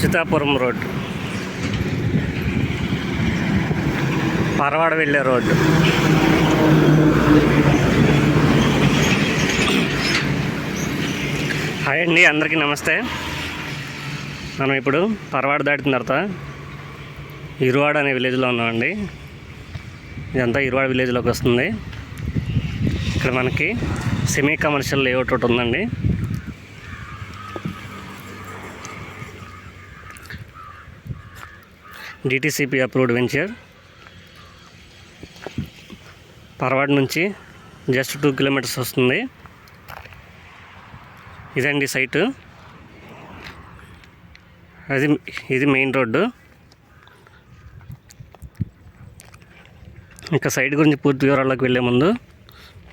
చితాపురం road Paravada వెళ్ళే road. Hi అండి అందరికీ నమస్తే. మనం ఇప్పుడు పరవాడ దాటిన తర్వాత ఇరువాడ అనే విలేజ్లో ఉన్నామండి. ఇదంతా ఇరువాడ విలేజ్లోకి వస్తుంది. ఇక్కడ మనకి సెమీ కమర్షియల్ లేఅవుట్ ఒకటి ఉందండి. డిటీసీపీ అప్రూవ్డ్ వెంచర్ పరవాడ నుంచి జస్ట్ టూ కిలోమీటర్స్ వస్తుంది. ఇదండి సైటు అది ఇది మెయిన్ రోడ్డు ఇంకా సైట్ గురించి పూర్తి వివరాల్లోకి వెళ్ళే ముందు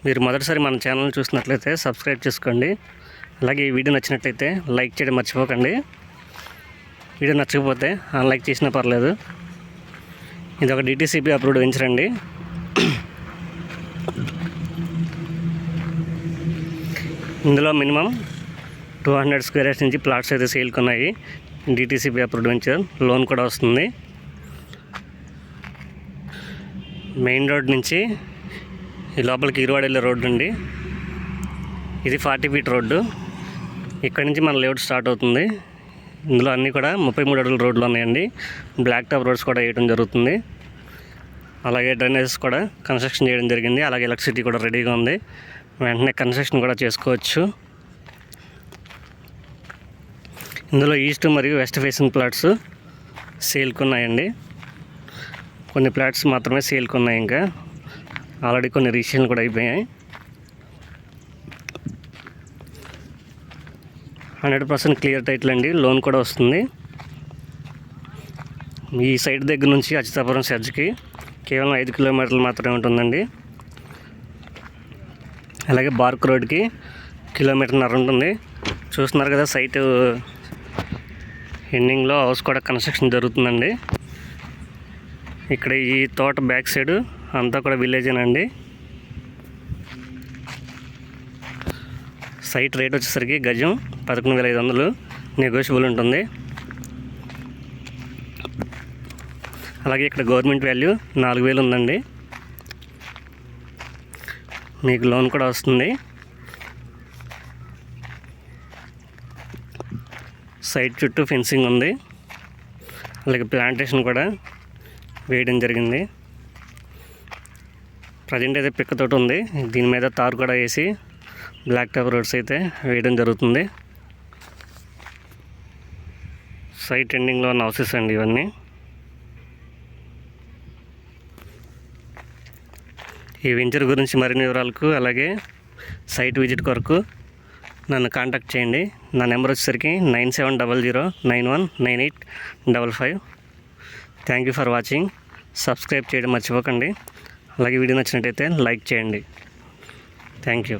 మీరు మొదటిసారి మన ఛానల్ చూసినట్లయితే సబ్స్క్రైబ్ చేసుకోండి. అలాగే ఈ వీడియో నచ్చినట్లయితే లైక్ చేయడం మర్చిపోకండి. వీడియో నచ్చకపోతే అన్లైక్ చేసినా పర్లేదు. ఇది ఒక డిటీసీపీ అప్రూవ్డ్ వెంచర్ అండి ఇందులో minimum two hundred square yards నుంచి ప్లాట్స్ అయితే సేల్కి ఉన్నాయి డిటీసీపీ అప్రూవ్డ్ వెంచర్ లోన్ కూడా వస్తుంది. మెయిన్ రోడ్ నుంచి ఈ లోపలికి ఇరువాడ వెళ్ళే రోడ్డు అండి. ఇది ఫార్టీ ఫీట్ రోడ్డు. ఇక్కడ నుంచి మన లేఅవుట్ స్టార్ట్ అవుతుంది. ఇందులో అన్నీ కూడా ముప్పై మూడు అడుగుల రోడ్లు ఉన్నాయండి. బ్లాక్ టాప్ రోడ్స్ కూడా వేయడం జరుగుతుంది. అలాగే డ్రైనేజెస్ కూడా కన్స్ట్రక్షన్ చేయడం జరిగింది. అలాగే ఎలక్ట్రిసిటీ కూడా రెడీగా ఉంది. వెంటనే కన్స్ట్రక్షన్ కూడా చేసుకోవచ్చు. ఇందులో ఈస్ట్ మరియు వెస్ట్ ఫేసింగ్ ప్లాట్స్ సేల్కి ఉన్నాయండి. కొన్ని ప్లాట్స్ మాత్రమే సేల్కి ఉన్నాయి ఇంకా. ఆల్రెడీ కొన్ని రీసేల్ కూడా అయిపోయాయి. హండ్రెడ్ పర్సెంట్ క్లియర్ టైటిల్ అండి. లోన్ కూడా వస్తుంది. ఈ సైడ్ దగ్గర నుంచి అచితాపురం సెర్జ్కి కేవలం ఐదు కిలోమీటర్లు మాత్రమే ఉంటుందండి. అలాగే బార్క్ రోడ్కి కిలోమీటర్న్నర ఉంటుంది. చూస్తున్నారు కదా సైట్ ఎండింగ్లో హౌస్ కూడా కన్స్ట్రక్షన్ జరుగుతుందండి. ఇక్కడ ఈ తోట బ్యాక్ సైడ్ అంతా కూడా విలేజేనండి. సైట్ రేట్ వచ్చేసరికి గజం పదకొండు వేల ఐదు వందలు నెగోషియబుల్ ఉంటుంది. అలాగే ఇక్కడ గవర్నమెంట్ వాల్యూ నాలుగు వేలు ఉందండి. మీకు లోన్ కూడా వస్తుంది. సైట్ చుట్టూ ఫెన్సింగ్ ఉంది. అలాగే ప్లాంటేషన్ కూడా వేయడం జరిగింది. ప్రజెంట్ అయితే పిక్కతోటి ఉంది. దీని మీద తారు కూడా వేసి బ్లాక్ టాప్ రోడ్స్ అయితే వేయడం జరుగుతుంది. సైట్ ఎండింగ్లో ఉన్న హౌసెస్ అండి ఇవన్నీ. ఈ వెంచర్ గురించి మరిన్ని వివరాలకు అలాగే సైట్ విజిట్ కొరకు నన్ను కాంటాక్ట్ చేయండి. నా నెంబర్ వచ్చేసరికి nine seven double zero nine one nine eight double five thank you for watching subscribe చేయడం మర్చిపోకండి. అలాగే వీడియో నచ్చినట్టయితే లైక్ చేయండి. Thank you